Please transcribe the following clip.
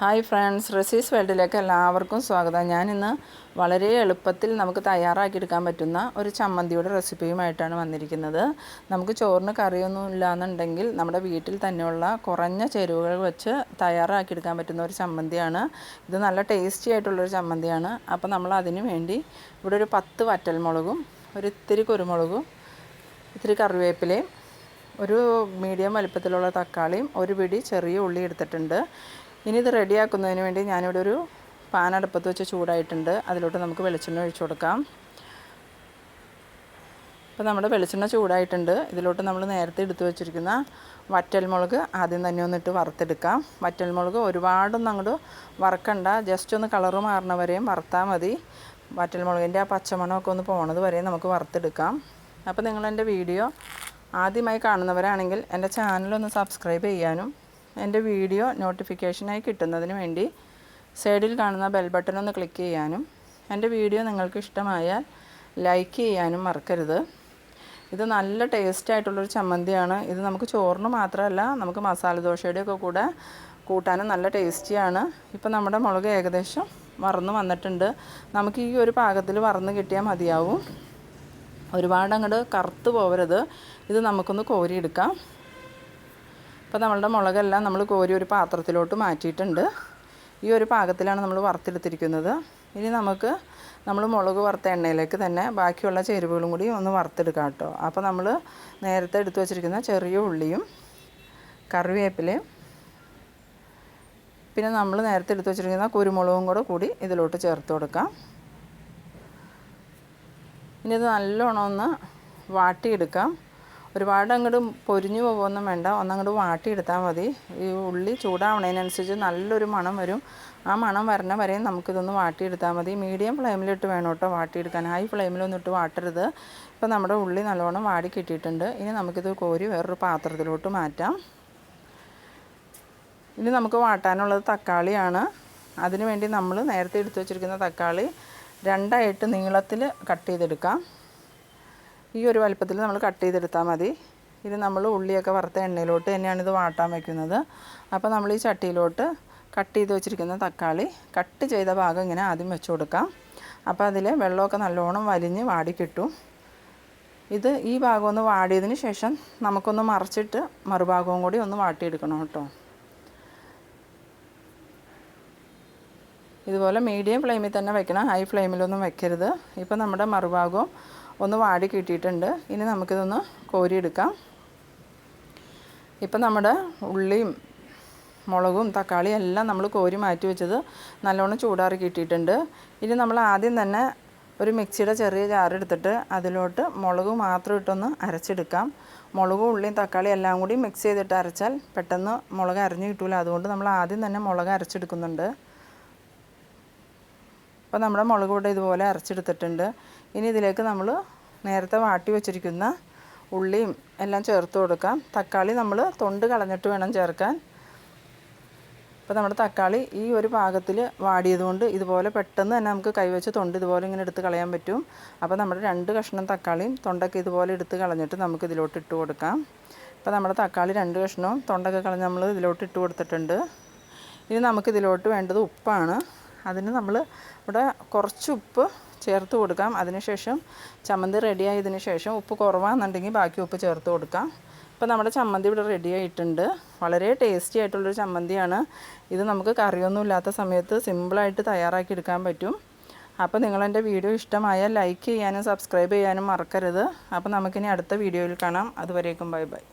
Hi friends റെസീസ് വേൾഡിലേക്ക് എല്ലാവർക്കും സ്വാഗതം. ഞാനിന്ന് വളരെ എളുപ്പത്തിൽ നമുക്ക് തയ്യാറാക്കിയെടുക്കാൻ പറ്റുന്ന ഒരു ചമ്മന്തിയുടെ റെസിപ്പിയുമായിട്ടാണ് വന്നിരിക്കുന്നത്. നമുക്ക് ചോറിന് കറിയൊന്നും ഇല്ലാന്നുണ്ടെങ്കിൽ നമ്മുടെ വീട്ടിൽ തന്നെയുള്ള കുറഞ്ഞ ചേരുവകൾ വെച്ച് തയ്യാറാക്കിയെടുക്കാൻ പറ്റുന്ന ഒരു ചമ്മന്തിയാണ്. ഇത് നല്ല ടേസ്റ്റി ആയിട്ടുള്ളൊരു ചമ്മന്തിയാണ്. അപ്പോൾ നമ്മൾ അതിന് വേണ്ടി ഇവിടെ ഒരു പത്ത് വറ്റൽമുളകും ഒരു ഇത്തിരി കുരുമുളകും ഇത്തിരി കറിവേപ്പിലയും ഒരു മീഡിയം വലിപ്പത്തിലുള്ള തക്കാളിയും ഒരു പിടി ചെറിയ ഉള്ളി എടുത്തിട്ടുണ്ട്. ഇനി ഇത് റെഡിയാക്കുന്നതിന് വേണ്ടി ഞാനിവിടെ ഒരു പാനടുപ്പത്ത് വെച്ച് ചൂടായിട്ടുണ്ട്. അതിലോട്ട് നമുക്ക് വെളിച്ചെണ്ണ ഒഴിച്ചു കൊടുക്കാം. അപ്പോൾ നമ്മുടെ വെളിച്ചെണ്ണ ചൂടായിട്ടുണ്ട്. ഇതിലോട്ട് നമ്മൾ നേരത്തെ എടുത്തു വെച്ചിരിക്കുന്ന വറ്റൽമുളക് ആദ്യം തന്നെ ഒന്നിട്ട് വറുത്തെടുക്കാം. വറ്റൽമുളക് ഒരുപാടൊന്നും അങ്ങോട്ട് വറക്കണ്ട. ജസ്റ്റ് ഒന്ന് കളറ് മാറണ വരെയും വറുത്താൽ മതി. വറ്റൽമുളകിന്റെ ആ പച്ചമണമൊക്കെ ഒന്ന് പോണത് വരെയും നമുക്ക് വറുത്തെടുക്കാം. അപ്പോൾ നിങ്ങളെന്റെ വീഡിയോ ആദ്യമായി കാണുന്നവരാണെങ്കിൽ എന്റെ ചാനലൊന്ന് സബ്സ്ക്രൈബ് ചെയ്യാനും എന്റെ വീഡിയോ നോട്ടിഫിക്കേഷനായി കിട്ടുന്നതിന് വേണ്ടി സൈഡിൽ കാണുന്ന ബെൽ ബട്ടൺ ഒന്ന് ക്ലിക്ക് ചെയ്യാനും എന്റെ വീഡിയോ നിങ്ങൾക്ക് ഇഷ്ടമായാൽ ലൈക്ക് ചെയ്യാനും മറക്കരുത്. ഇത് നല്ല ടേസ്റ്റ് ആയിട്ടുള്ളൊരു ചമ്മന്തിയാണ്. ഇത് നമുക്ക് ചോറിന് മാത്രമല്ല നമുക്ക് മസാല ദോശയുടെയൊക്കെ കൂടെ കൂട്ടാനും നല്ല ടേസ്റ്റിയാണ് ഇപ്പം നമ്മുടെ മുളക് ഏകദേശം വറന്ന് വന്നിട്ടുണ്ട്. നമുക്ക് ഈ ഒരു പാകത്തിൽ വറന്ന് കിട്ടിയാൽ മതിയാവും. ഒരുപാട് അങ്ങോട്ട് കറുത്ത് പോകരുത് ഇത് നമുക്കൊന്ന് കോരിയെടുക്കാം. അപ്പോൾ നമ്മളുടെ മുളകെല്ലാം നമ്മൾ കോരി ഒരു പാത്രത്തിലോട്ട് മാറ്റിയിട്ടുണ്ട്. ഈ ഒരു പാകത്തിലാണ് നമ്മൾ വറുത്തെടുത്തിരിക്കുന്നത്. ഇനി നമുക്ക് നമ്മൾ മുളക് വറുത്ത എണ്ണയിലേക്ക് തന്നെ ബാക്കിയുള്ള ചേരുവകളും കൂടി ഒന്ന് വറുത്തെടുക്കാം കേട്ടോ. അപ്പോൾ നമ്മൾ നേരത്തെ എടുത്തു വച്ചിരിക്കുന്ന ചെറിയ ഉള്ളിയും കറിവേപ്പിലയും പിന്നെ നമ്മൾ നേരത്തെ എടുത്തു വച്ചിരിക്കുന്ന കുരുമുളകും കൂടെ കൂടി ഇതിലോട്ട് ചേർത്ത് കൊടുക്കാം. ഇനി ഇത് നല്ലോണം ഒന്ന് വാട്ടിയെടുക്കാം. ഒരുപാട് അങ്ങോട്ട് പൊരിഞ്ഞു പോകുമൊന്നും വേണ്ട. ഒന്നങ്ങോട്ട് വാട്ടിയെടുത്താൽ മതി. ഈ ഉള്ളി ചൂടാവണതിനനുസരിച്ച് നല്ലൊരു മണം വരും. ആ മണം വരണ വരെയും നമുക്കിതൊന്ന് വാട്ടിയെടുത്താൽ മതി. മീഡിയം ഫ്ലെയിമിലിട്ട് വേണം കേട്ടോ വാട്ടിയെടുക്കാൻ. ഹൈ ഫ്ലെയിമിലൊന്നും ഇട്ട് വാട്ടരുത്. ഇപ്പോൾ നമ്മുടെ ഉള്ളി നല്ലോണം വാടി കിട്ടിയിട്ടുണ്ട്. ഇനി നമുക്കിത് കോരി വേറൊരു പാത്രത്തിലോട്ട് മാറ്റാം. ഇനി നമുക്ക് വാട്ടാനുള്ളത് തക്കാളിയാണ്. അതിനുവേണ്ടി നമ്മൾ നേരത്തെ എടുത്തു വച്ചിരിക്കുന്ന തക്കാളി രണ്ടായിട്ട് നീളത്തിൽ കട്ട് ചെയ്തെടുക്കാം. ഈ ഒരു വലുപ്പത്തിൽ നമ്മൾ കട്ട് ചെയ്തെടുത്താൽ മതി. ഇത് നമ്മൾ ഉള്ളിയൊക്കെ വറുത്ത എണ്ണയിലോട്ട് തന്നെയാണ് ഇത് വാട്ടാൻ വയ്ക്കുന്നത് അപ്പോൾ നമ്മൾ ഈ ചട്ടിയിലോട്ട് കട്ട് ചെയ്ത് വെച്ചിരിക്കുന്ന തക്കാളി കട്ട് ചെയ്ത ഭാഗം ഇങ്ങനെ ആദ്യം വെച്ച് കൊടുക്കാം. അപ്പോൾ അതിൽ വെള്ളമൊക്കെ നല്ലോണം വലിഞ്ഞ് വാടി കിട്ടും. ഇത് ഈ ഭാഗം ഒന്ന് വാടിയതിന് ശേഷം നമുക്കൊന്ന് മറിച്ചിട്ട് മറുഭാഗവും കൂടി ഒന്ന് വാട്ടിയെടുക്കണം കേട്ടോ. ഇതുപോലെ മീഡിയം ഫ്ലെയിമിൽ തന്നെ വെക്കണം. ഹൈ ഫ്ലെയിമിലൊന്നും വെക്കരുത്. ഇപ്പോൾ നമ്മുടെ മറുഭാഗവും ഒന്ന് വാടി കിട്ടിയിട്ടുണ്ട്. ഇനി നമുക്കിതൊന്ന് കോരിയെടുക്കാം. ഇപ്പം നമ്മുടെ ഉള്ളിയും മുളകും തക്കാളിയും എല്ലാം നമ്മൾ കോരി മാറ്റി വെച്ചത് നല്ലോണം ചൂടാറി കിട്ടിയിട്ടുണ്ട്. ഇനി നമ്മൾ ആദ്യം തന്നെ ഒരു മിക്സിയുടെ ചെറിയ ജാറെടുത്തിട്ട് അതിലോട്ട് മുളക് മാത്രം ഇട്ടൊന്ന് അരച്ചെടുക്കാം. മുളകും ഉള്ളിയും തക്കാളിയും എല്ലാം കൂടി മിക്സ് ചെയ്തിട്ട് അരച്ചാൽ പെട്ടെന്ന് മുളക് അരഞ്ഞു കിട്ടില്ല അതുകൊണ്ട് നമ്മൾ ആദ്യം തന്നെ മുളക് അരച്ചെടുക്കുന്നുണ്ട്. അപ്പോൾ നമ്മുടെ മുളക് കൂടെ ഇതുപോലെ അരച്ചെടുത്തിട്ടുണ്ട്. ഇനി ഇതിലേക്ക് നമ്മൾ നേരത്തെ വാട്ടി വെച്ചിരിക്കുന്ന ഉള്ളിയും എല്ലാം ചേർത്ത് കൊടുക്കാം. തക്കാളി നമ്മൾ തൊണ്ട് കളഞ്ഞിട്ട് വേണം ചേർക്കാൻ. അപ്പോൾ നമ്മുടെ തക്കാളി ഈ ഒരു പാകത്തിൽ വാടിയതുകൊണ്ട് ഇതുപോലെ പെട്ടെന്ന് തന്നെ നമുക്ക് കൈവച്ച് തൊണ്ട് ഇതുപോലെ ഇങ്ങനെ എടുത്ത് കളയാൻ പറ്റും. അപ്പോൾ നമ്മുടെ രണ്ട് കഷ്ണം തക്കാളിയും തൊണ്ടൊക്കെ ഇതുപോലെ എടുത്ത് കളഞ്ഞിട്ട് നമുക്ക് ഇതിലോട്ട് ഇട്ട് കൊടുക്കാം. അപ്പോൾ നമ്മുടെ തക്കാളി രണ്ട് കഷ്ണവും തൊണ്ടൊക്കെ കളഞ്ഞ് നമ്മൾ ഇതിലോട്ട് ഇട്ട് കൊടുത്തിട്ടുണ്ട്. ഇനി നമുക്കിതിലോട്ട് വേണ്ടത് ഉപ്പാണ്. അതിന് നമ്മൾ ഇവിടെ കുറച്ച് ഉപ്പ് ചേർത്ത് കൊടുക്കാം. അതിനുശേഷം ചമ്മന്തി റെഡിയായതിനു ശേഷം ഉപ്പ് കുറവാണെന്നുണ്ടെങ്കിൽ ബാക്കി ഉപ്പ് ചേർത്ത് കൊടുക്കാം. ഇപ്പോൾ നമ്മുടെ ചമ്മന്തി ഇവിടെ റെഡി ആയിട്ടുണ്ട്. വളരെ ടേസ്റ്റി ആയിട്ടുള്ളൊരു ചമ്മന്തിയാണ്. ഇത് നമുക്ക് കറിയൊന്നും ഇല്ലാത്ത സമയത്ത് സിമ്പിളായിട്ട് തയ്യാറാക്കി എടുക്കാൻ പറ്റും. അപ്പോൾ നിങ്ങളെന്റെ വീഡിയോ ഇഷ്ടമായാൽ ലൈക്ക് ചെയ്യാനും സബ്സ്ക്രൈബ് ചെയ്യാനും മറക്കരുത്. അപ്പോൾ നമുക്കിനി അടുത്ത വീഡിയോയിൽ കാണാം. അതുവരേക്കും ബൈ ബൈ.